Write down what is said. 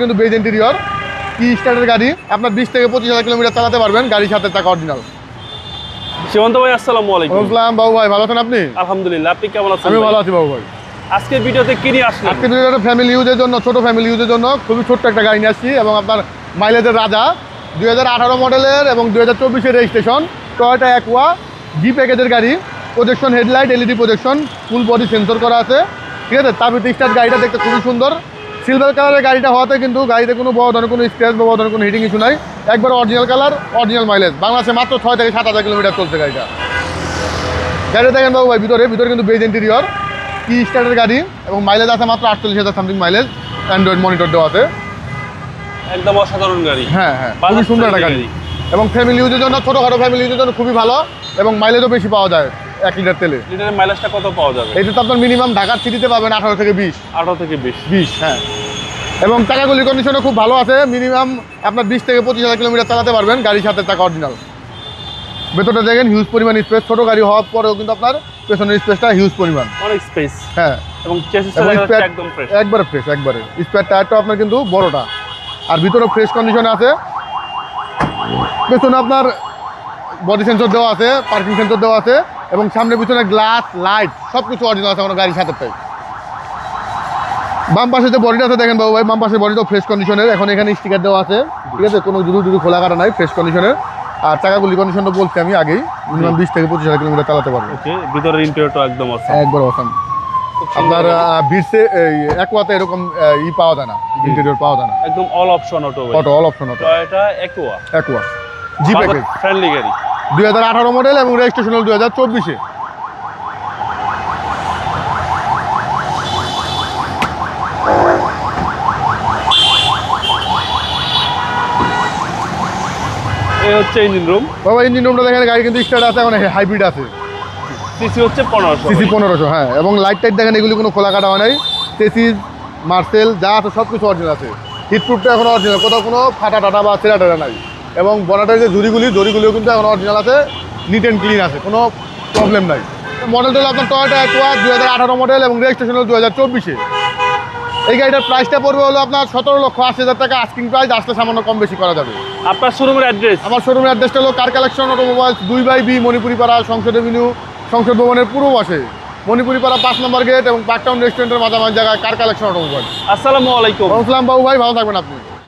কিন্তু beige interior কি স্টার্টের গাড়ি আপনার বিশ থেকে পঁচিশ হাজার কিলোমিটার চালাতে পারবেন গাড়ির সাথে টাকা অরিজিনাল ভাই আসসালামু আলাইকুম। বললাম বাবু ভাই ভালো আছেন আপনি? আলহামদুলিল্লাহ আপনি কেমন আছেন আমি ভালো আছি বাবু ভাই। আজকের ভিডিওতে কি নিয়ে আসলেন? ভিডিওটা ফ্যামিলি ইউজের জন্য ছোট ফ্যামিলি ইউজের জন্য খুবই ছোট্ট একটা গাড়ি নিয়ে আসছি এবং আপনার মাইলেজের রাজা দুই হাজার আঠারো মডেলের এবং দুই হাজার চব্বিশের রেজিস্ট্রেশন টয়টা অ্যাকোয়া জি প্যাকেজের গাড়ি projection headlight LED projection full body sensor করা আছে। ঠিক আছে? তার ভিতরে স্টার্ট গাড়িটা দেখতে খুবই সুন্দর। সিলভার কালারের গাড়িটা হওয়াতে কিন্তু গাড়িতে কোনো বড় ধরনের কোনো স্ক্র্যাচ বা বড় ধরনের কোনো হিটিং ইস্যু নাই। একবার অরিজিনাল কালার অরিজিনাল মাইলেজ বাংলাদেশে মাত্র ছয় থেকে সাত হাজার কিলোমিটার চলছে গাড়িটা। গাড়িটা দেখেন বাবু ভাই ভিতরে ভিতরে কিন্তু বেজ ইন্টেরিয়র কি স্টার্টের গাড়ি এবং মাইলেজ আছে মাত্র আটচল্লিশ হাজার সামথিং মাইলেজ অ্যান্ড্রয়েড মনিটর দেওয়া আছে একদম অসাধারণ গাড়ি। হ্যাঁ হ্যাঁ খুবই সুন্দর একটা গাড়ি। এবং ফ্যামিলি ইউজের জন্য ছোটোখাটো ফ্যামিলি ইউজের জন্য খুবই ভালো এবং মাইলেজও বেশি পাওয়া যায় এক লিটার তেলে। লিটারের মাইলেজটা কত পাওয়া যাবে? এটা তো আপনার মিনিমাম ঢাকার সিটিতে পাবেন আঠারো থেকে বিশ। আঠারো থেকে বিশ। বিশ হ্যাঁ। এবং টাকাগুলির কন্ডিশনও খুব ভালো আছে। মিনিমাম আপনার বিশ থেকে পঁচিশ হাজার কিলোমিটার চালাতে পারবেন গাড়ির সাথে টাকা অরিজিনাল ভেতরটা দেখেন হিউজ পরিমাণ স্পেস ছোটো গাড়ি হওয়ার পরেও কিন্তু আপনার পেছনের স্পেসটা হিউজ পরিমাণ। অনেক স্পেস হ্যাঁ। এবং একবারে ফ্রেশ একবারে। স্পেয়ার টায়ারটা আপনার কিন্তু বড়টা। আর ভিতরে ফ্রেশ কন্ডিশনে আছে। পেছনে আপনার বডি সেন্সর দেওয়া আছে পার্কিং সেন্সর দেওয়া আছে এবং সামনে পিছনে গ্লাস লাইট সব কিছু অরিজিনাল আছে আমার গাড়ির সাথে। তাই বাম পাশে যে বডিটা আছে দেখেন বাবু ভাই বাম পাশের বডিটাও ফ্রেশ কন্ডিশনের এখন এখানে স্টিকার দেওয়া আছে। ঠিক আছে? কোনো দুরু দুরু খোলা কাটা নাই ফ্রেশ কন্ডিশনের আর চাকাগুলি কন্ডিশনটা বলছি আমি আগেই। মিনিমাম বিশ থেকে পঁচিশ হাজার কিলোমিটার চালাতে পারব। ভিতরের ইন্টেরিয়রটা একদম একবার অসাম আপনার এই একোয়াতে এরকম ই পাওয়া যায় না। ইন্টেরিয়র পাওয়া যায় না। একদম all option auto auto all option auto Toyota aqua aqua G package friendly গাড়ি। দুই হাজার আঠারো মডেল এবং রেজিস্ট্রেশন হল দুই হাজার চব্বিশে। এই হচ্ছে ইঞ্জিন রুম বাবা ইঞ্জিন রুমটা দেখেন গাড়ি কিন্তু স্টার্ট আছে এখন হাইব্রিড আছে। সিসি হচ্ছে পনেরোশো। সিসি পনেরোশো হ্যাঁ এবং লাইট টাইট দেখেন এগুলি কোনো খোলা কাটা হয় নাই। তেসিস মার্সেল যা আছে সব কিছু অরিজিনাল আছে হিটপ্রুফটা এখন অরিজিনাল কোথাও কোনো ফাটা টাটা বা ছেঁড়া টাটা নাই। এবং বনাটের যে জুড়িগুলি জড়িগুলিও কিন্তু এখন অরিজিনাল আছে নিট অ্যান্ড ক্লিন আছে কোনো প্রবলেম নাই। মডেলটা হলো আপনার টয়টা অ্যাকোয়া দুই হাজার আঠারো মডেল এবং রেজিস্ট্রেশন হলো দু হাজার চব্বিশে। এই গাড়িটার প্রাইসটা পড়বে হলো আপনার সতেরো লক্ষ আশি হাজার টাকা। আস্কিং প্রাইস আসতে সামান্য কম বেশি করা যাবে। আপনার শোরুমের অ্যাড্রেস আমার শোরুমের অ্যাড্রেসটা হলো কার কালেকশন অটোমোবাইলস দুই by B Manipuri Para Sangsad avenue সংসদ ভবনের পূর্ব পাশে। মণিপুরি পাড়া পাঁচ নম্বর গেট এবং পার্কটাউন রেস্টুরেন্টের মাঝামাঝি জায়গায় কার কালেকশন অটোমোবাইল আসসালামু আলাইকুম। আসসালাম বাবু ভাই ভালো থাকবেন আপনি।